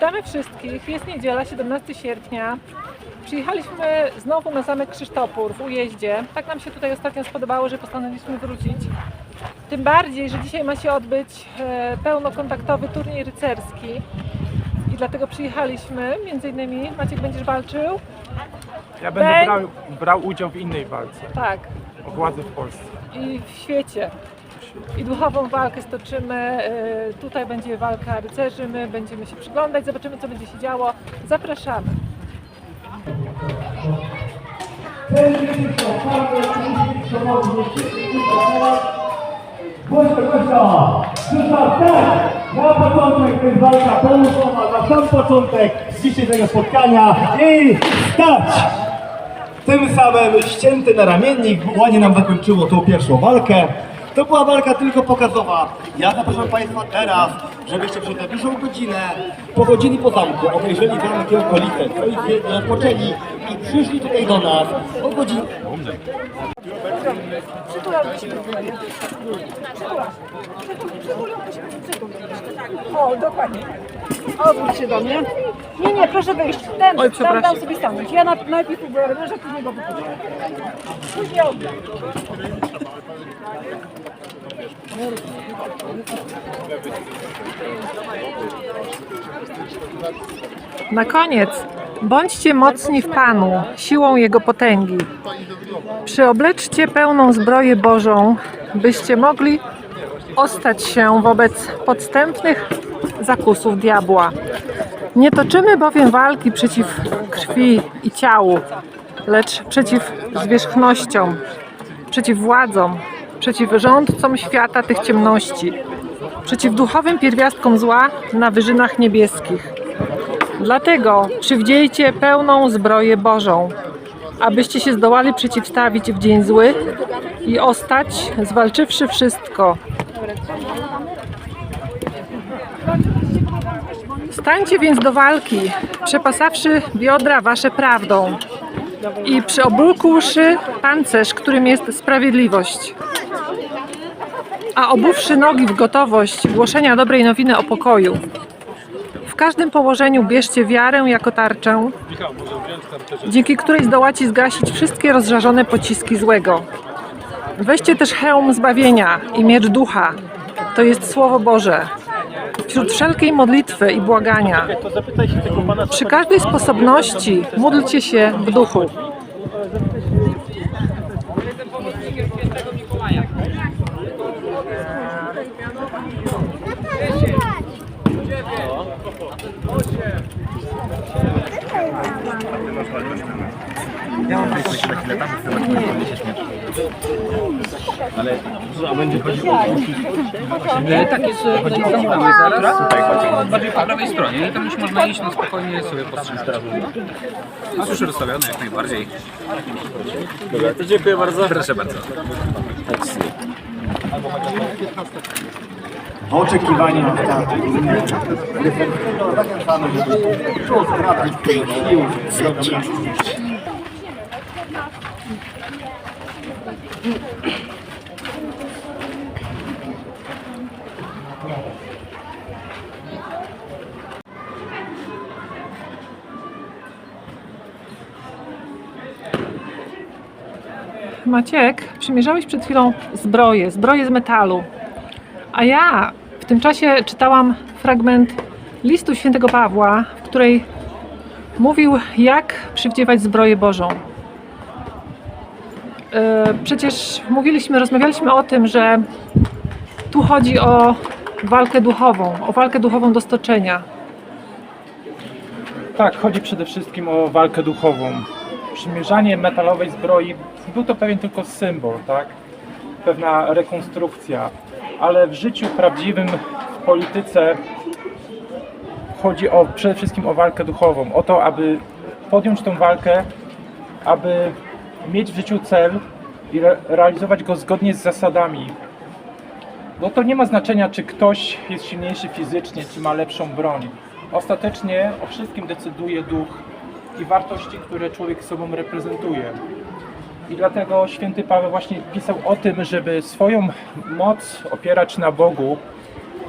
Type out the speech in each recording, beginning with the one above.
Witamy wszystkich. Jest niedziela, 17 sierpnia. Przyjechaliśmy znowu na Zamek Krzysztopór w Ujeździe. Tak nam się tutaj ostatnio spodobało, że postanowiliśmy wrócić. Tym bardziej, że dzisiaj ma się odbyć e, pełnokontaktowy turniej rycerski. I dlatego przyjechaliśmy. Między innymi Maciek będziesz walczył. Ja będę Ben- brał, brał udział w innej walce Tak. o władzę w Polsce. I w świecie. I duchową walkę stoczymy. e, Tutaj będzie walka rycerzy. My będziemy się przyglądać, zobaczymy co będzie się działo. Zapraszamy. Głośno, głośno! Krzysztof, tak! Na początek to jest walka połuchowa, na sam początek dzisiejszego spotkania i stać! Tym samym ścięty na ramiennik ładnie nam zakończyło tą pierwszą walkę. To była walka tylko pokazowa. Ja zapraszam Państwa teraz, żebyście przez najbliższą godzinę pochodzili po zamku, obejrzeli zamek i okolice, co odpoczęli i przyszli tutaj do nas o godzinie... O, dokładnie. Odwróć się do mnie. Nie, nie, proszę wyjść. Ten, Oj, tam przepraszam. dam sobie stanąć. Ja na, najpierw ubiorę męża, później go wypuszczę. Później oddam. Na koniec, bądźcie mocni w Panu, siłą Jego potęgi. Przyobleczcie pełną zbroję Bożą, byście mogli ostać się wobec podstępnych zakusów diabła. Nie toczymy bowiem walki przeciw krwi i ciału, lecz przeciw zwierzchnościom, przeciw władzom, przeciw rządcom świata tych ciemności, przeciw duchowym pierwiastkom zła na wyżynach niebieskich. Dlatego przywdziejcie pełną zbroję Bożą, abyście się zdołali przeciwstawić w dzień zły i ostać, zwalczywszy wszystko. Stańcie więc do walki, przepasawszy biodra wasze prawdą i przyobulkuwszy pancerz, którym jest sprawiedliwość. A obuwszy nogi w gotowość głoszenia dobrej nowiny o pokoju. W każdym położeniu bierzcie wiarę jako tarczę, dzięki której zdołacie zgasić wszystkie rozżarzone pociski złego. Weźcie też hełm zbawienia i miecz ducha, to jest Słowo Boże. Wśród wszelkiej modlitwy i błagania, przy każdej sposobności módlcie się w duchu. On jestem pomocnikiem świętego Mikołaja. Dziesięć, dziewięć, osiem, siedem. Ja mam 6 lat, ile tam jest, E, Tak jest, e, tutaj zamknięty zaraz. Tutaj chodzi. Bardziej po prawej stronie i tam już można iść na spokojnie sobie postrzegać. Jest już rozstawione jak najbardziej. Dobra, to dziękuję bardzo. Proszę bardzo. w oczekiwaniu na startu. Zachęcamy, żeby Maciek, przymierzałeś przed chwilą zbroję, zbroję z metalu. A ja w tym czasie czytałam fragment listu świętego Pawła, w której mówił, jak przywdziewać zbroję Bożą. E, Przecież mówiliśmy, rozmawialiśmy o tym, że tu chodzi o walkę duchową, o walkę duchową do stoczenia. Tak, chodzi przede wszystkim o walkę duchową. Przymierzanie metalowej zbroi był to pewien tylko symbol, tak? Pewna rekonstrukcja, ale w życiu prawdziwym, w polityce chodzi o, przede wszystkim o walkę duchową. O to, aby podjąć tą walkę, aby mieć w życiu cel i re realizować go zgodnie z zasadami. Bo to nie ma znaczenia, czy ktoś jest silniejszy fizycznie, czy ma lepszą broń. Ostatecznie o wszystkim decyduje duch i wartości, które człowiek sobą reprezentuje. I dlatego święty Paweł właśnie pisał o tym, żeby swoją moc opierać na Bogu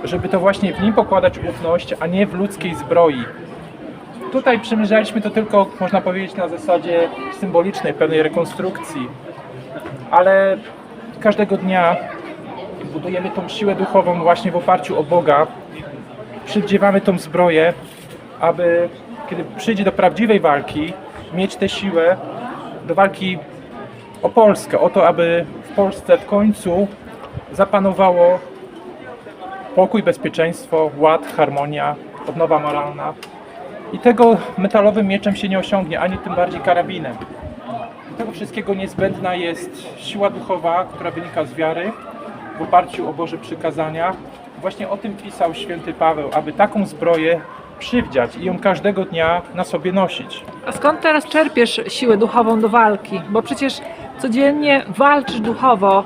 żeby to właśnie w nim pokładać ufność, a nie w ludzkiej zbroi. Tutaj przymierzaliśmy to tylko, można powiedzieć, na zasadzie symbolicznej, pewnej rekonstrukcji, ale każdego dnia budujemy tą siłę duchową właśnie w oparciu o Boga, przywdziewamy tą zbroję, aby kiedy przyjdzie do prawdziwej walki, mieć tę siłę do walki o Polskę, o to, aby w Polsce w końcu zapanowało pokój, bezpieczeństwo, ład, harmonia, odnowa moralna. I tego metalowym mieczem się nie osiągnie, ani tym bardziej karabinem. Do tego wszystkiego niezbędna jest siła duchowa, która wynika z wiary, w oparciu o Boże przykazania. Właśnie o tym pisał święty Paweł, aby taką zbroję przywdziać i ją każdego dnia na sobie nosić. A skąd teraz czerpiesz siłę duchową do walki? Bo przecież codziennie walczysz duchowo,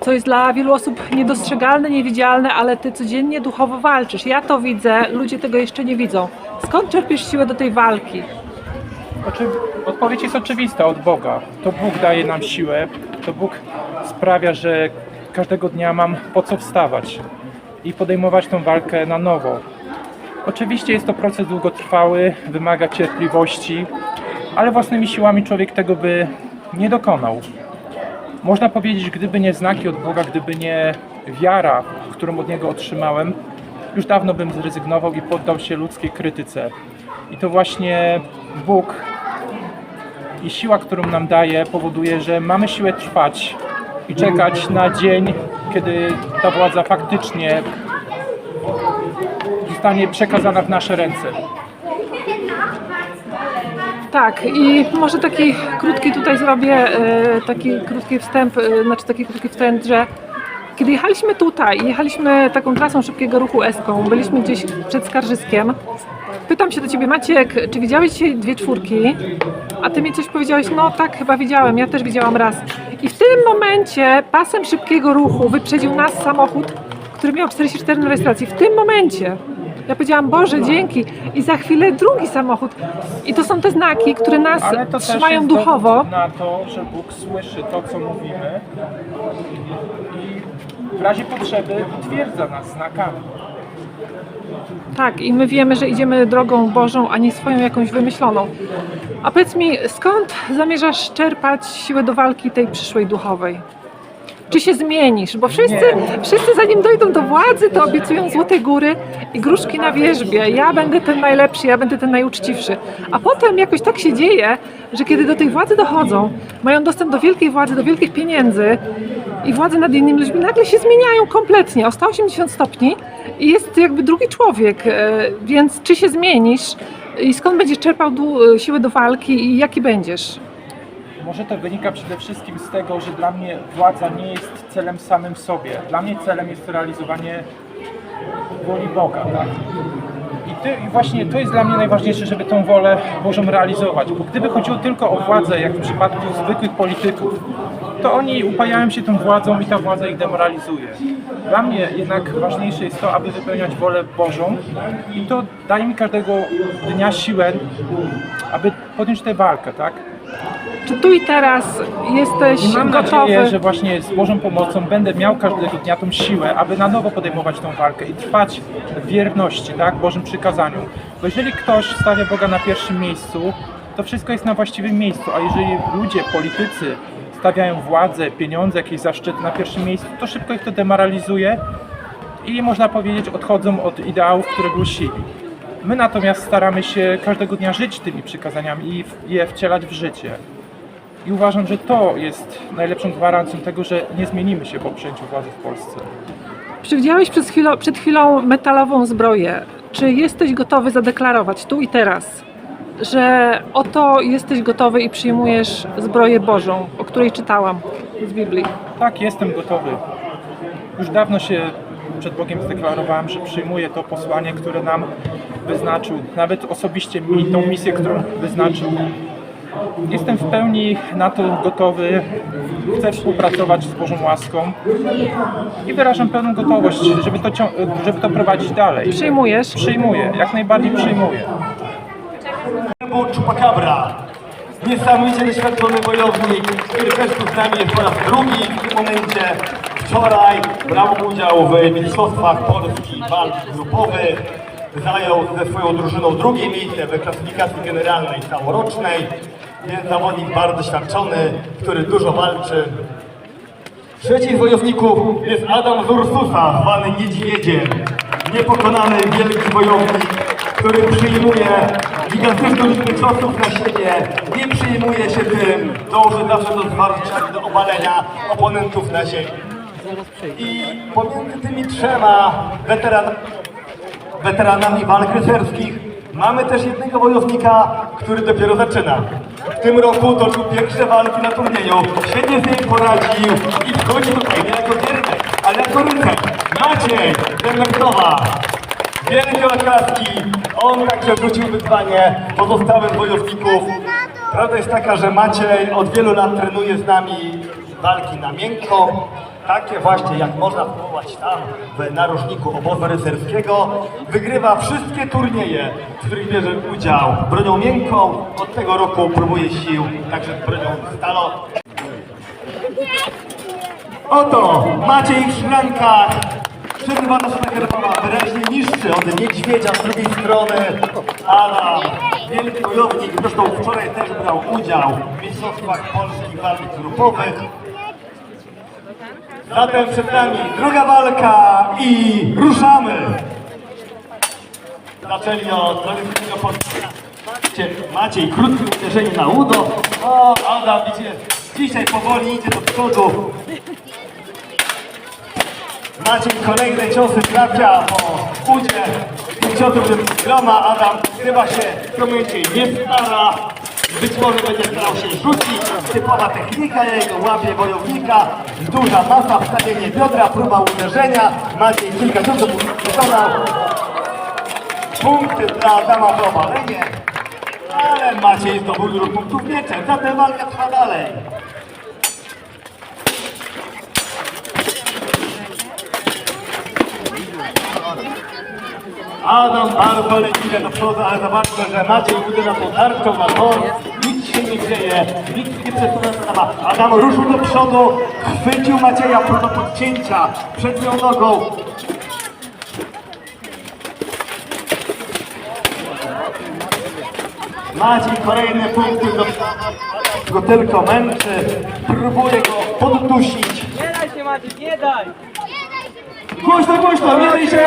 co jest dla wielu osób niedostrzegalne, niewidzialne, ale ty codziennie duchowo walczysz. Ja to widzę, ludzie tego jeszcze nie widzą. Skąd czerpiesz siłę do tej walki? Oczy... Odpowiedź jest oczywista od Boga. To Bóg daje nam siłę, to Bóg sprawia, że każdego dnia mam po co wstawać i podejmować tą walkę na nowo. Oczywiście jest to proces długotrwały, wymaga cierpliwości, ale własnymi siłami człowiek tego by nie dokonał. Można powiedzieć, gdyby nie znaki od Boga, gdyby nie wiara, którą od Niego otrzymałem, już dawno bym zrezygnował i poddał się ludzkiej krytyce. I to właśnie Bóg i siła, którą nam daje, powoduje, że mamy siłę trwać i czekać na dzień, kiedy ta władza faktycznie zostanie przekazana w nasze ręce. Tak, i może taki krótki tutaj zrobię, e, taki krótki wstęp, e, znaczy taki krótki wstęp, że kiedy jechaliśmy tutaj, jechaliśmy taką trasą szybkiego ruchu Eską, byliśmy gdzieś przed Skarżyskiem, pytam się do Ciebie, Maciek, czy widziałeś dzisiaj dwie czwórki? A Ty mi coś powiedziałeś, no tak, chyba widziałem, ja też widziałam raz. I w tym momencie pasem szybkiego ruchu wyprzedził nas samochód, który miał 44 na rejestracji. W tym momencie. Ja powiedziałam, Boże, dzięki. I za chwilę drugi samochód. I to są te znaki, które nas Ale to też trzymają jest duchowo. dowód na to, że Bóg słyszy to, co mówimy i w razie potrzeby utwierdza nas znakami. Tak, i my wiemy, że idziemy drogą Bożą, a nie swoją jakąś wymyśloną. A powiedz mi, skąd zamierzasz czerpać siłę do walki tej przyszłej duchowej? Czy się zmienisz? Bo wszyscy, wszyscy zanim dojdą do władzy, to obiecują złote góry i gruszki na wierzbie. Ja będę ten najlepszy, ja będę ten najuczciwszy. A potem jakoś tak się dzieje, że kiedy do tej władzy dochodzą, mają dostęp do wielkiej władzy, do wielkich pieniędzy i władzy nad innymi ludźmi, nagle się zmieniają kompletnie o 180 stopni i jest jakby drugi człowiek. E, Więc czy się zmienisz i skąd będziesz czerpał du- siłę do walki i jaki będziesz? Może to wynika przede wszystkim z tego, że dla mnie władza nie jest celem samym w sobie. Dla mnie celem jest realizowanie woli Boga. Tak? I, ty, I właśnie to jest dla mnie najważniejsze, żeby tą wolę Bożą realizować. Bo gdyby chodziło tylko o władzę, jak w przypadku zwykłych polityków, to oni upajają się tą władzą i ta władza ich demoralizuje. Dla mnie jednak ważniejsze jest to, aby wypełniać wolę Bożą i to daje mi każdego dnia siłę, aby podjąć tę walkę, tak? Czy tu i teraz jesteś I mam gotowy? nadzieję, że właśnie z Bożą pomocą będę miał każdego dnia tą siłę, aby na nowo podejmować tą walkę i trwać w wierności, tak, Bożym przykazaniu. Bo jeżeli ktoś stawia Boga na pierwszym miejscu, to wszystko jest na właściwym miejscu, a jeżeli ludzie, politycy stawiają władzę, pieniądze, jakieś zaszczyty na pierwszym miejscu, to szybko ich to demoralizuje i można powiedzieć odchodzą od ideałów, które głosili. My natomiast staramy się każdego dnia żyć tymi przykazaniami i je wcielać w życie. I uważam, że to jest najlepszą gwarancją tego, że nie zmienimy się po przejęciu władzy w Polsce. Przewidziałeś przed chwilą, przed chwilą metalową zbroję. Czy jesteś gotowy zadeklarować tu i teraz, że oto jesteś gotowy i przyjmujesz zbroję Bożą, o której czytałam z Biblii? Tak, jestem gotowy. Już dawno się przed Bogiem zdeklarowałem, że przyjmuję to posłanie, które nam wyznaczył, nawet osobiście mi tą misję, którą wyznaczył. Jestem w pełni na to gotowy, chcę współpracować z Bożą łaską i wyrażam pełną gotowość, żeby to, żeby to prowadzić dalej. Przyjmujesz? Przyjmuję, jak najbardziej przyjmuję. Był Chupacabra. Niesamowicie doświadczony wojownik, który też tu z nami jest po raz drugi w tym momencie. Wczoraj brał udział w Mistrzostwach Polski walk grupowych. Zajął ze swoją drużyną drugie miejsce w klasyfikacji generalnej całorocznej. Jest zawodnik bardzo doświadczony, który dużo walczy. Trzeci z wojowników jest Adam z Ursusa, zwany Niedźwiedziem. Niepokonany wielki wojownik, który przyjmuje gigantyczną liczbę ciosów na siebie, nie przyjmuje się tym, dąży zawsze do zwarcia, do obalenia oponentów na ziemi. I pomiędzy tymi trzema weteranami weteranami walk rycerskich. Mamy też jednego wojownika, który dopiero zaczyna. W tym roku toczył pierwsze walki na turnieju. Świetnie z nim poradził i wchodzi tutaj nie jako giernek, ale jako rycerz. Maciej Demertowa. Wielkie oklaski. On także wrócił wyzwanie pozostałym wojowników. Prawda jest taka, że Maciej od wielu lat trenuje z nami walki na miękko. Takie właśnie, jak można spróbować tam w narożniku obozu rycerskiego, wygrywa wszystkie turnieje, w których bierze udział bronią miękką. Od tego roku próbuje sił także z bronią stalową. Oto Maciej w szklankach. Przerywana szlacherkowa, wyraźnie niższy od niedźwiedzia z drugiej strony. Ala, wielki wojownik, zresztą wczoraj też brał udział w Mistrzostwach Polskich Walk Grupowych. Zatem przed nami druga walka i ruszamy! Zaczęli od tradycyjnego podania. Maciej, krótkie uderzenie na udo. O, Adam idzie, dzisiaj powoli idzie do przodu. Maciej kolejne ciosy trafia po udzie. Tych ciosów jest groma. Adam chyba się w nie stara. Być może będzie starał się rzucić. Typowa technika jego, łapie wojownika. Duża masa, wstawienie biodra, próba uderzenia. Maciej kilka ciosów wykonał. Punkty dla Adama za obalenie. Ale Maciej zdobył dużo punktów mieczem. Zatem walka trwa dalej. Adam bardzo leniwie do przodu, ale zobaczmy, że Maciej uderza tą tarczą na tor. Nic się nie dzieje, nikt nie przesuwa Adama. Adam ruszył do przodu, chwycił Macieja próba podcięcia przednią nogą. Maciej kolejne punkty do go tylko męczy, próbuje go poddusić. Nie daj się Maciek, nie daj! Głośno, głośno, daj się!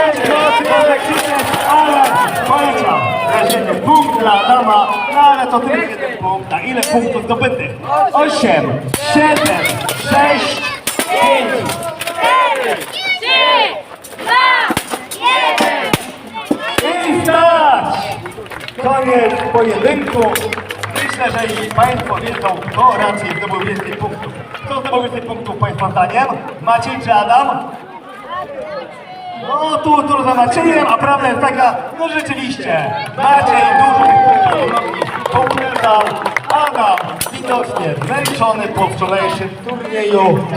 Ale poleciał. Razienie punkt dla Adama, no ale to tylko jeden punkt. A ile punktów zdobytych? Osiem, siedem, sześć, pięć. I stać! Koniec pojedynku. Myślę, że i Państwo wiedzą, kto raczej zdobył więcej punktów. Kto zdobył więcej punktów Państwa zdaniem? Maciej czy Adam? No tu, tu za Maciejem, a prawda jest taka, no rzeczywiście, Maciej dużo pokazał, Adam widocznie zmęczony po wczorajszym turnieju,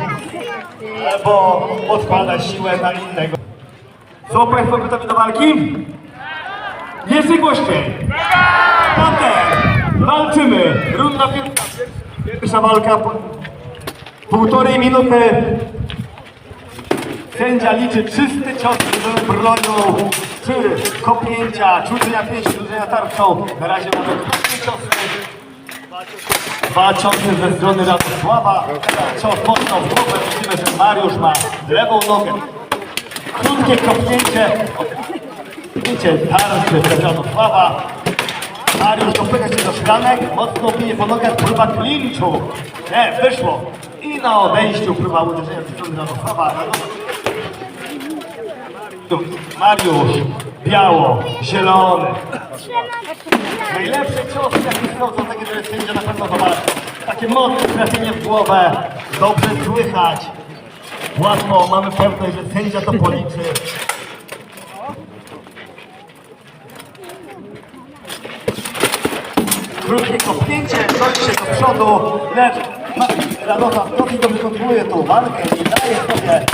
bo odkłada siłę na innego. Są Państwo gotowi do walki? Jeszcze głośniej. Potem walczymy. Runda pierwsza. Pierwsza walka. Półtorej minuty. Sędzia liczy czysty cios bronią, czy kopnięcia, czy uderzenia pięści, uderzenia tarczą. Na razie mamy krótkie ciosy. Dwa ciosy ze strony Radosława. Cios mocno w głowę. Widzimy, że Mariusz ma lewą nogę. Krótkie kopnięcie. Kopnięcie tarczy przez Radosława. Mariusz dopycha się do szklanek, mocno bije po nogach, próba klinczu. Nie, wyszło. I na odejściu próba uderzenia ze strony Radosława. Mariusz, biało, zielony. Najlepszy cios, jaki są, takie, że sędzia na pewno zobaczy. Takie mocne trafienie w głowę, dobrze słychać. Łatwo, mamy pewność, że sędzia to policzy. Krótkie kopnięcie, się do przodu, lecz Danuta Skoki dobrze kontroluje tą walkę i daje sobie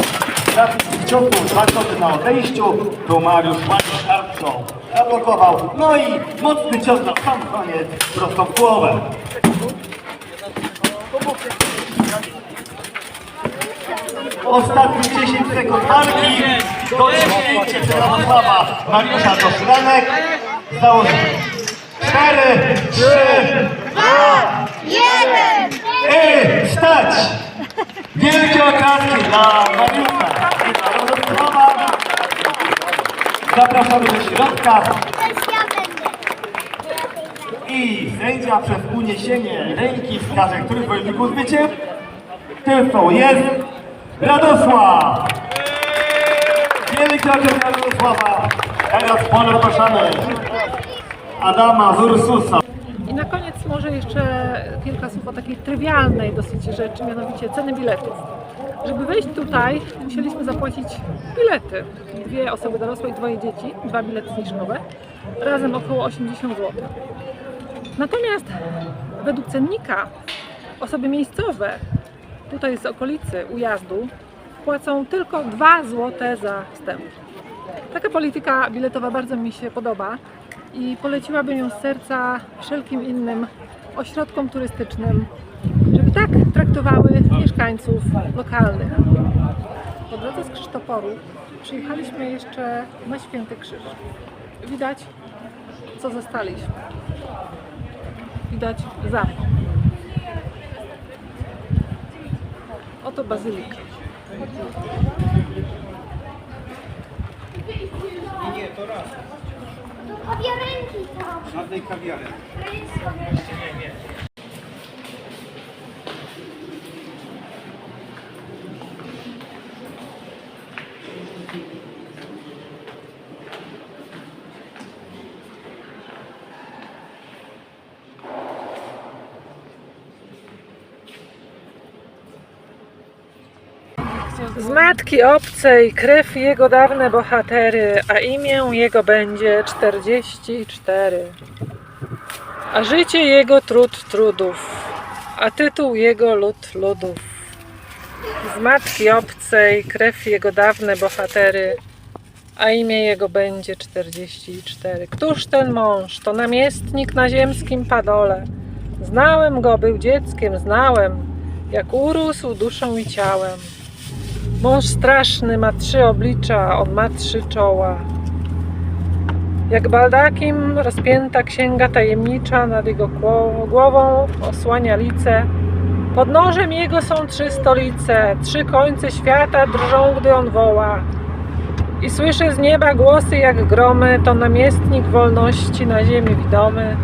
trafić w ciągu dwa koty na odejściu. Tu Mariusz ładnie szarpcą zablokował. No i mocny cios na sam koniec prostą w głowę. Ostatnie 10 sekund walki. Dotknięcie Jarosława Mariusza do szlanek. Założył 4, 3, 2, 1. I stać! Wielkie oklaski dla Mariusza i dla Radosława. Zapraszamy do środka. I sędzia przez uniesienie ręki wskaże, który z wojowników zwyciężył. Zwycięzcą jest Radosław! Wielki okres dla Radosława. Teraz poproszamy Adama z Ursusa. Na koniec może jeszcze kilka słów o takiej trywialnej dosyć rzeczy, mianowicie ceny biletów. Żeby wejść tutaj, musieliśmy zapłacić bilety. Dwie osoby dorosłe i dwoje dzieci, dwa bilety zniżkowe, razem około 80 zł. Natomiast według cennika osoby miejscowe, tutaj z okolicy ujazdu, płacą tylko 2 zł za wstęp. Taka polityka biletowa bardzo mi się podoba i poleciłabym ją z serca wszelkim innym ośrodkom turystycznym, żeby tak traktowały mieszkańców lokalnych. Po drodze z Krzysztoporu przyjechaliśmy jeszcze na Święty Krzyż. Widać, co zostaliśmy. Widać zamek. Oto bazylika. Z matki obcej krew jego dawne bohatery, a imię jego będzie 44. A życie jego trud trudów, a tytuł jego lud ludów. Z matki obcej krew jego dawne bohatery, a imię jego będzie 44. Któż ten mąż? To namiestnik na ziemskim padole. Znałem go, był dzieckiem, znałem, jak urósł duszą i ciałem. Mąż straszny ma trzy oblicza, on ma trzy czoła. Jak baldakiem rozpięta księga tajemnicza nad jego gło- głową osłania lice. Pod nożem jego są trzy stolice, trzy końce świata drżą, gdy on woła. I słyszę z nieba głosy jak gromy, to namiestnik wolności na ziemi widomy.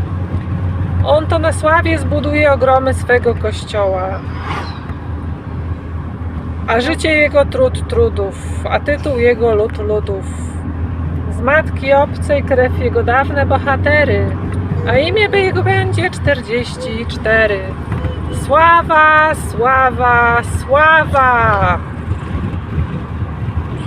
On to na sławie zbuduje ogromy swego kościoła a życie jego trud trudów, a tytuł jego lud ludów. Z matki obcej krew jego dawne bohatery, a imię by jego będzie 44. Sława, sława, sława!